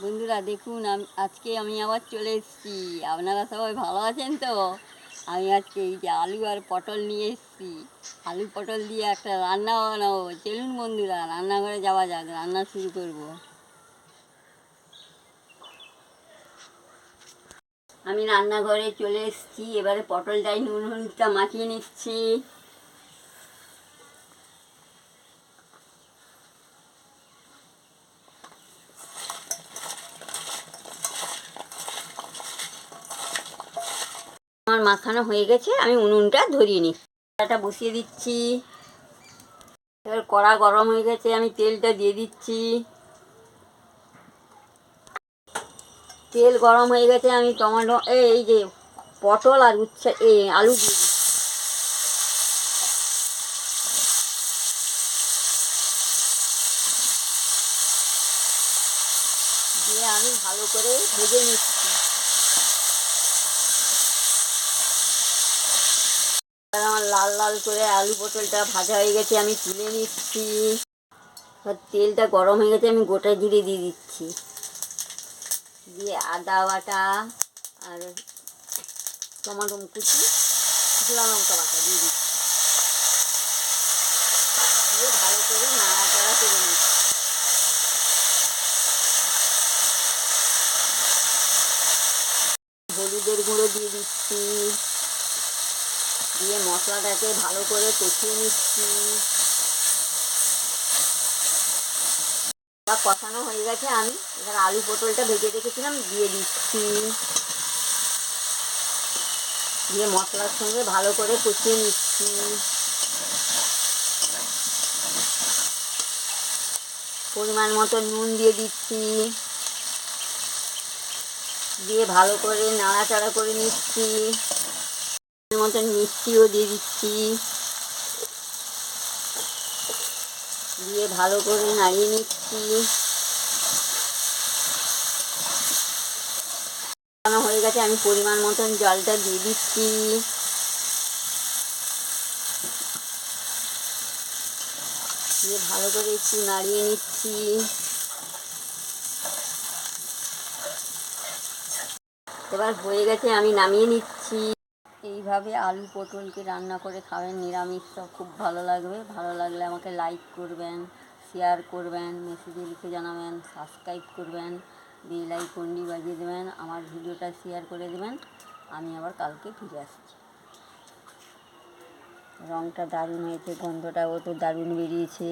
বন্ধুরা, দেখুন, আম- আজকে আমি আবার চলে এসেছি। আপনারা সবাই ভালো আছেন তো? আমি আজকে এই যে আলু আর পটল নিয়ে এসেছি। আলু পটল দিয়ে একটা রান্না বানাবো। চলুন বন্ধুরা, রান্নাঘরে যাওয়া যাক, রান্না শুরু করব। আমি রান্নাঘরে চলে এসেছি। এবারে পটলটাই নুন, হলুদটা মাখিয়ে নিচ্ছি। আমার মাখানো হয়ে গেছে, আমি উনুনটা ধরিয়ে নিচ্ছি। কড়াটা বসিয়ে দিচ্ছি। এবার কড়া গরম হয়ে গেছে, আমি তেলটা দিয়ে দিচ্ছি। তেল গরম হয়ে গেছে, আমি টমেটো, এই এই যে পটল আর উচ্ছে, এ আলু দিয়ে দিয়ে আমি ভালো করে ভেজে নিচ্ছি। আর আমার লাল লাল করে আলু পটলটা ভাজা হয়ে গেছে, আমি তুলে নিচ্ছি। আর তেলটা গরম হয়ে গেছে, আমি গোটা জিরে দিয়ে দিচ্ছি। দিয়ে আদা বাটা আর টমাটো কুচি জিরা লঙ্কা বাটা দিয়ে দিচ্ছি। দিয়ে ভালো করে নাড়াচাড়া করে নিচ্ছি। হলুদের গুঁড়ো দিয়ে দিচ্ছি। দিয়ে মশলাটাকে ভালো করে কষিয়ে নিচ্ছি। কষানো হয়ে গেছে আমি। এবার আলু পটলটা ভেজে রেখেছিলাম, দিয়ে দিচ্ছি। দিয়ে মশলার সঙ্গে ভালো করে কষিয়ে নিচ্ছি। পরিমাণ মতো নুন দিয়ে দিচ্ছি। দিয়ে ভালো করে নাড়াচাড়া করে নিচ্ছি। মতন মিষ্টিও দিয়ে দিচ্ছি। দিয়ে ভালো করে নাড়িয়ে নিচ্ছি। হয়ে গেছে, আমি পরিমাণ মতন জলটা দিয়ে দিচ্ছি। দিয়ে ভালো করে একটু নাড়িয়ে নিচ্ছি। এবার হয়ে গেছে, আমি নামিয়ে নিচ্ছি। এইভাবে আলু পটলকে রান্না করে খাবেন, নিরামিষ তো খুব ভালো লাগবে। ভালো লাগলে আমাকে লাইক করবেন শেয়ার করবেন মেসেজে লিখে জানাবেন সাবস্ক্রাইব করবেন বেল আইকনটি বাজিয়ে দেবেন, আমার ভিডিওটা শেয়ার করে দেবেন। আমি আবার কালকে ফিরে আসছি। রঙটা দারুণ হয়েছে, গন্ধটাও তো দারুণ বেরিয়েছে।